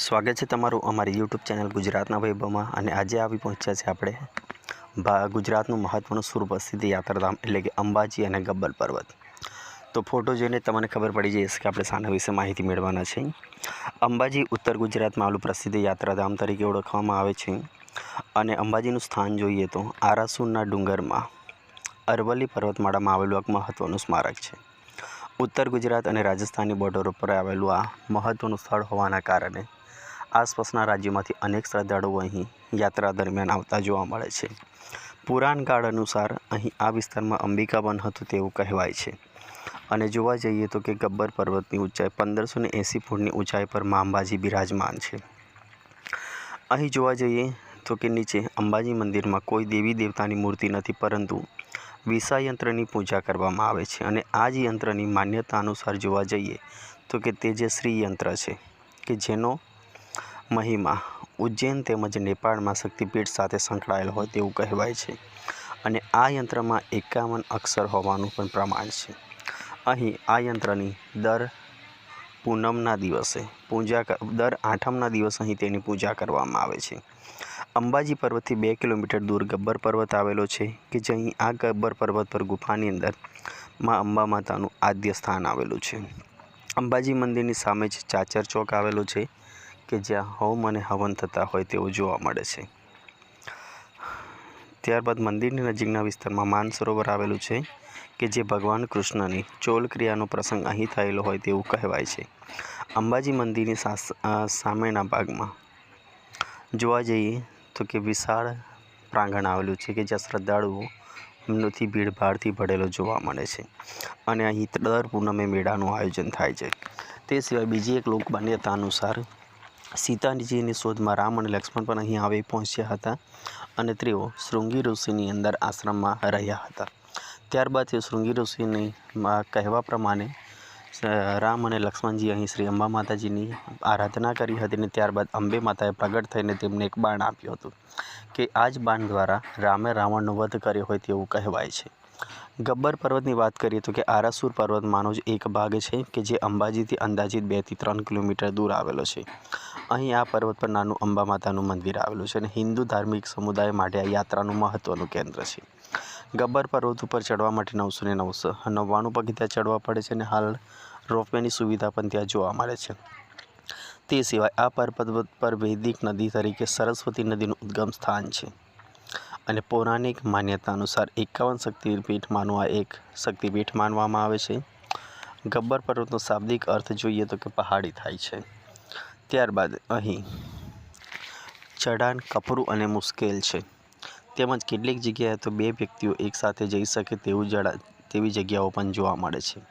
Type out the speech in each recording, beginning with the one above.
સ્વાગત છે તમારું અમારી યુટ્યુબ ચેનલ ગુજરાતના વૈભવમાં અને આજે આવી પહોંચ્યા છે આપણે ગુજરાતનું મહત્ત્વનું સુપ્રસિદ્ધ યાત્રાધામ એટલે કે અંબાજી અને ગબ્બર પર્વત. તો ફોટો જોઈને તમને ખબર પડી જશે કે આપણે શાના વિશે માહિતી મેળવવાના છે અંબાજી ઉત્તર ગુજરાતમાં આવેલું પ્રસિદ્ધ યાત્રાધામ તરીકે ઓળખવામાં આવે છે. અને અંબાજીનું સ્થાન જોઈએ તો આરાસુરના ડુંગરમાં અરવલ્લી પર્વતમાળામાં આવેલું એક મહત્ત્વનું સ્મારક છે. ઉત્તર ગુજરાત અને રાજસ્થાનની બોર્ડર ઉપર આવેલું આ મહત્ત્વનું સ્થળ હોવાના કારણે આસપાસના રાજ્યોમાંથી અનેક શ્રદ્ધાળુઓ અહીં યાત્રા દરમિયાન આવતા જોવા મળે છે. પુરાણ કાળ અનુસાર અહીં આ વિસ્તારમાં અંબિકા વન હતું તેવું કહેવાય છે. અને જોવા જઈએ તો કે ગબ્બર પર્વતની ઊંચાઈ પંદરસો ને એંસી ફૂટની ઊંચાઈ પર મા અંબાજી બિરાજમાન છે. અહીં જોવા જઈએ તો કે નીચે અંબાજી મંદિરમાં કોઈ દેવી દેવતાની મૂર્તિ નથી, પરંતુ વિસા યંત્રની પૂજા કરવામાં આવે છે. અને આ જ યંત્રની માન્યતા અનુસાર જોવા જઈએ તો કે તે જે શ્રી યંત્ર છે, કે જેનો મહિમા. ઉજ્જૈન તેમજ નેપાળમાં શક્તિપીઠ સાથે સંકળાયેલ હોય તેવું કહેવાય છે અને આ યંત્રમાં એકાવન અક્ષર હોવાનું પણ પ્રમાણ છે. અહીં આ યંત્રની દર પૂનમના દિવસે, પૂજા દર આઠમના દિવસે અહીં તેની પૂજા કરવામાં આવે છે. અંબાજી પર્વતથી બે કિલોમીટર દૂર ગબ્બર પર્વત આવેલો છે કે જે અહીં આ ગબ્બર પર્વત પર ગુફાની અંદરમાં અંબા માતાનું આદ્ય સ્થાન આવેલું છે. અંબાજી મંદિરની સામે જ ચાચર ચોક આવેલો છે કે જ્યાં હોમ અને હવન થતા હોય તેવું જોવા મળે છે. ત્યારબાદ મંદિરની નજીકના વિસ્તારમાં માનસરોવર આવેલું છે કે જે ભગવાન કૃષ્ણની ચોલ ક્રિયાનો પ્રસંગ અહીં થયેલો હોય તેવું કહેવાય છે. અંબાજી મંદિરની સામેના ભાગમાં જોવા જઈએ તો કે વિશાળ પ્રાંગણ આવેલું છે કે જ્યાં શ્રદ્ધાળુઓ એમનોથી ભીડભાડથી ભરેલો જોવા મળે છે અને અહીં દર પૂનમે મેળાનું આયોજન થાય છે. તે સિવાય બીજી એક લોકમાન્યતા અનુસાર સીતાજીની શોધમાં રામ અને લક્ષ્મણ પણ અહીં આવી પહોંચ્યા હતા અને તેઓ શૃંગી ઋષિની અંદર આશ્રમમાં રહ્યા હતા. ત્યારબાદ તે શૃંગી ઋષિની કહેવા પ્રમાણે રામ અને લક્ષ્મણજી અહીં શ્રી અંબા માતાજીની આરાધના કરી હતી અને ત્યારબાદ અંબે માતાએ પ્રગટ થઈને તેમને એક બાણ આપ્યું હતું કે આ જ બાણ દ્વારા રામે રાવણનો વધ કર્યો હોય તેવું કહેવાય છે. ગબ્બર પર્વતની વાત કરીએ તો કે આરાસુર પર્વતમાંનો જ એક ભાગ છે કે જે અંબાજીથી અંદાજિત બેથી ત્રણ કિલોમીટર દૂર આવેલો છે. અહીં આ પર્વત પર નાનું અંબા માતાનું મંદિર આવેલું છે અને હિન્દુ ધાર્મિક સમુદાય માટે આ યાત્રાનું મહત્ત્વનું કેન્દ્ર છે. ગબ્બર પર્વત ઉપર ચડવા માટે નવસો ને નવસો નવ્વાણું પગથિયાં ચડવા પડે છે અને હાલ રોપવેની સુવિધા પણ ત્યાં જોવા મળે છે. તે સિવાય આ પર્વત પર વૈદિક નદી તરીકે સરસ્વતી નદીનું ઉદ્ગમ સ્થાન છે. અને પૌરાણિક માન્યતા અનુસાર એકાવન શક્તિપીઠમાંનું આ એક શક્તિપીઠ માનવામાં આવે છે. ગબ્બર પર્વતનો શાબ્દિક અર્થ જોઈએ તો કે પહાડી થાય છે. ત્યારબાદ અહીં ચઢાણ, કપરું અને મુશ્કેલ છે. તેમજ કેટલીક જગ્યાએ તો બે વ્યક્તિઓ એકસાથે જઈ શકે તેવું જડા તેવી જગ્યાઓ પણ જોવા મળે છે.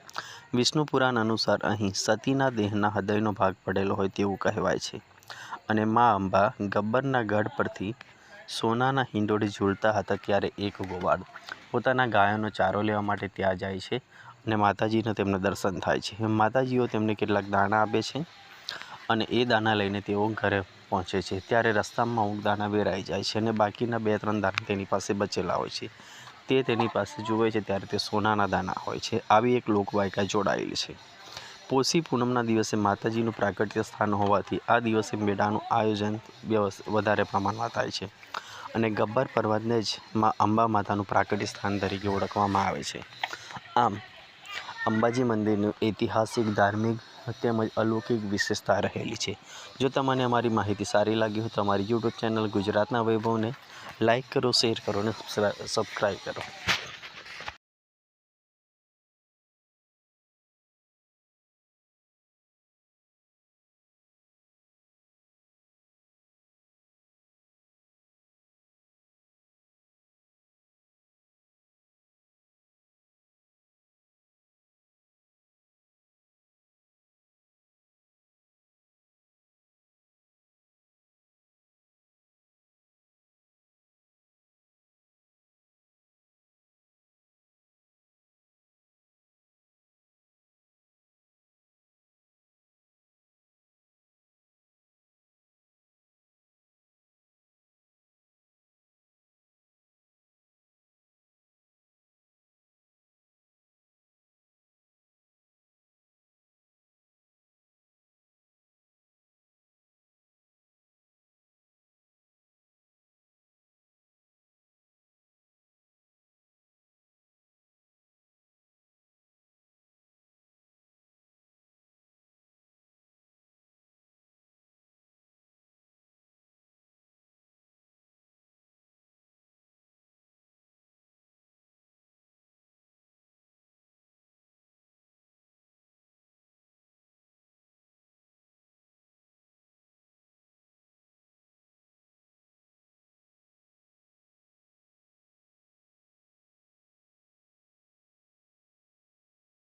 વિષ્ણુ પુરાણ અનુસાર અહીં સતીના દેહના હૃદયનો ભાગ પડેલો હોય તેવું કહેવાય છે. અને મા અંબા ગબ્બરના ગઢ પરથી સોનાના હિંડોળે ઝૂલતા હતા ત્યારે એક ગોવાળ પોતાના ગાયોનો ચારો લેવા માટે ત્યાં જાય છે અને માતાજીનું તેમને દર્શન થાય છે. માતાજીઓ તેમને કેટલાક દાણા આપે છે અને એ દાણા લઈને તેઓ ઘરે પહોંચે છે. ત્યારે રસ્તામાં અમુક દાણા વેરાઈ જાય છે અને બાકીના બે ત્રણ દાણા તેની પાસે બચેલા હોય છે. તે તેની પાસે જુએ છે ત્યારે તે સોનાના દાણા હોય છે. આવી એક લોકવાયકા જોડાયેલી છે. પોષી પૂનમના દિવસે માતાજીનું પ્રાગટ્ય સ્થાન હોવાથી આ દિવસે મેળાનું આયોજન વધારે પ્રમાણમાં થાય છે અને ગબ્બર પર્વતને જ માં, અંબા માતાનું પ્રાગટ્ય સ્થાન તરીકે ઓળખવામાં આવે છે. આમ, અંબાજી મંદિરનું ઐતિહાસિક, ધાર્મિક તેમજ અલૌકિક વિશેષતા રહેલી છે. જો તમને અમારી માહિતી સારી લાગી હોય તો અમારી યુટ્યુબ ચેનલ ગુજરાતના વૈભવને લાઈક કરો, શેર કરો અને સબસ્ક્રાઈબ કરો.